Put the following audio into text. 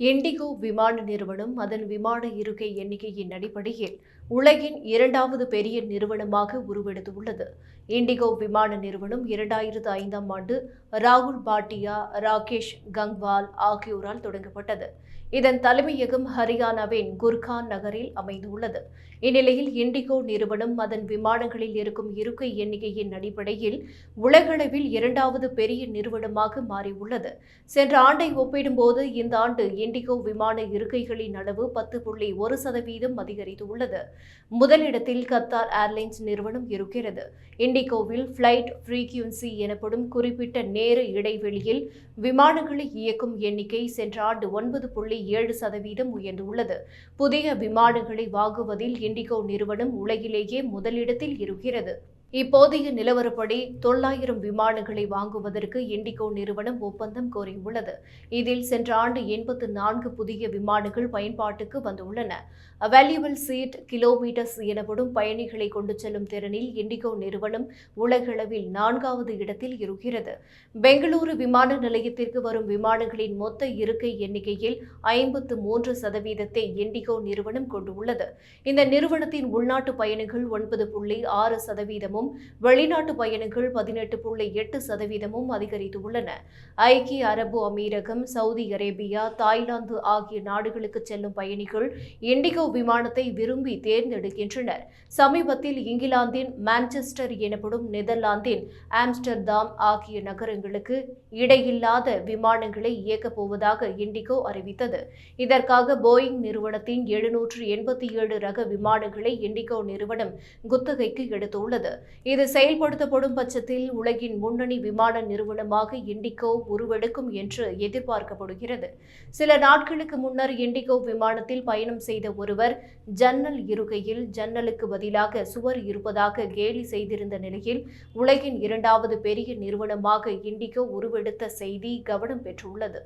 Indigo விமான நிறுவனம் அதன் விமான இருக்கை எண்ணிக்கையின் அடிப்படையில் உலகின் இரண்டாவது பெரிய நிறுவனமாக உருவெடுத்துள்ளது. இண்டிகோ விமான நிறுவனம் இரண்டாயிரத்து ஐந்தாம் ஆண்டு ராகுல் பாட்டியா ராகேஷ் கங்வால் ஆகியோரால் தொடங்கப்பட்டது. இதன் தலைமையகம் ஹரியானாவின் குர்கான் நகரில் அமைந்துள்ளது. இந்நிலையில் இண்டிகோ நிறுவனம் அதன் விமானங்களில் இருக்கும் இருக்கை எண்ணிக்கையின் அடிப்படையில் உலகளவில் இரண்டாவது பெரிய நிறுவனமாக மாறியுள்ளது. சென்ற ஆண்டை ஒப்பிடும்போது இந்த ஆண்டு இண்டிகோ விமான இருக்கைகளின் அளவு பத்து புள்ளி ஒரு சதவீதம் அதிகரித்துள்ளது. முதலிடத்தில் கத்தார் ஏர்லைன்ஸ் நிறுவனம் இருக்கிறது. இண்டிகோவில் ஃப்ளைட் ஃப்ரீக்யூன்சி எனப்படும் குறிப்பிட்ட நேர இடைவெளியில் விமானங்களை இயக்கும் எண்ணிக்கை சென்ற ஆண்டு ஒன்பது புள்ளி ஏழு சதவீதம் உயர்ந்துள்ளது. புதிய விமானங்களை வாங்குவதில் இண்டிகோ நிறுவனம் உலகிலேயே முதலிடத்தில் இருக்கிறது. இப்போதைய நிலவரப்படி தொள்ளாயிரம் விமானங்களை வாங்குவதற்கு இண்டிகோ நிறுவனம் ஒப்பந்தம் கோரியுள்ளது. இதில் சென்ற ஆண்டு எண்பத்து நான்கு புதிய விமானங்கள் பயன்பாட்டுக்கு வந்துள்ளன. வேல்யூபிள் சீட் கிலோமீட்டர்ஸ் எனப்படும் பயணிகளை கொண்டு செல்லும் திறனில் இண்டிகோ நிறுவனம் உலகளவில் நான்காவது இடத்தில் இருக்கிறது. பெங்களூரு விமான நிலையத்திற்கு வரும் விமானங்களின் மொத்த இருக்கை எண்ணிக்கையில் ஐம்பத்து மூன்று சதவீதத்தை இண்டிகோ நிறுவனம் கொண்டுள்ளது. இந்த நிறுவனத்தின் உள்நாட்டு பயணிகள் ஒன்பது புள்ளி ஆறு சதவீதமும் வெளிநாட்டு பயணங்கள் பதினெட்டு புள்ளி எட்டு சதவீதமும் அதிகரித்துள்ளன. ஐக்கிய அரபு அமீரகம் சவுதி அரேபியா தாய்லாந்து ஆகிய நாடுகளுக்கு செல்லும் பயணிகள் இண்டிகோ விமானத்தை விரும்பி தேர்ந்தெடுக்கின்றனர். சமீபத்தில் இங்கிலாந்தின் மான்செஸ்டர் எனப்படும் நெதர்லாந்தின் ஆம்ஸ்டர்தாம் ஆகிய நகரங்களுக்கு இடையில்லாத விமானங்களை இயக்கப் போவதாக இண்டிகோ அறிவித்தது. இதற்காக போயிங் நிறுவனத்தின் எழுநூற்று எண்பத்தி ஏழு ரக விமானங்களை இண்டிகோ நிறுவனம் குத்தகைக்கு எடுத்துள்ளது. இது செயல்படுத்தப்படும் பட்சத்தில் உலகின் முன்னணி விமான நிறுவனமாக இண்டிகோ உருவெடுக்கும் என்று எதிர்பார்க்கப்படுகிறது. சில நாட்களுக்கு முன்னர் இண்டிகோ விமானத்தில் பயணம் செய்த ஒருவர் ஜன்னல் இருக்கையில் ஜன்னலுக்கு பதிலாக சுவர் இருப்பதாக கேலி செய்திருந்த நிலையில் உலகின் இரண்டாவது பெரிய நிறுவனமாக இண்டிகோ உருவெடுத்த செய்தி கவனம் பெற்றுள்ளது.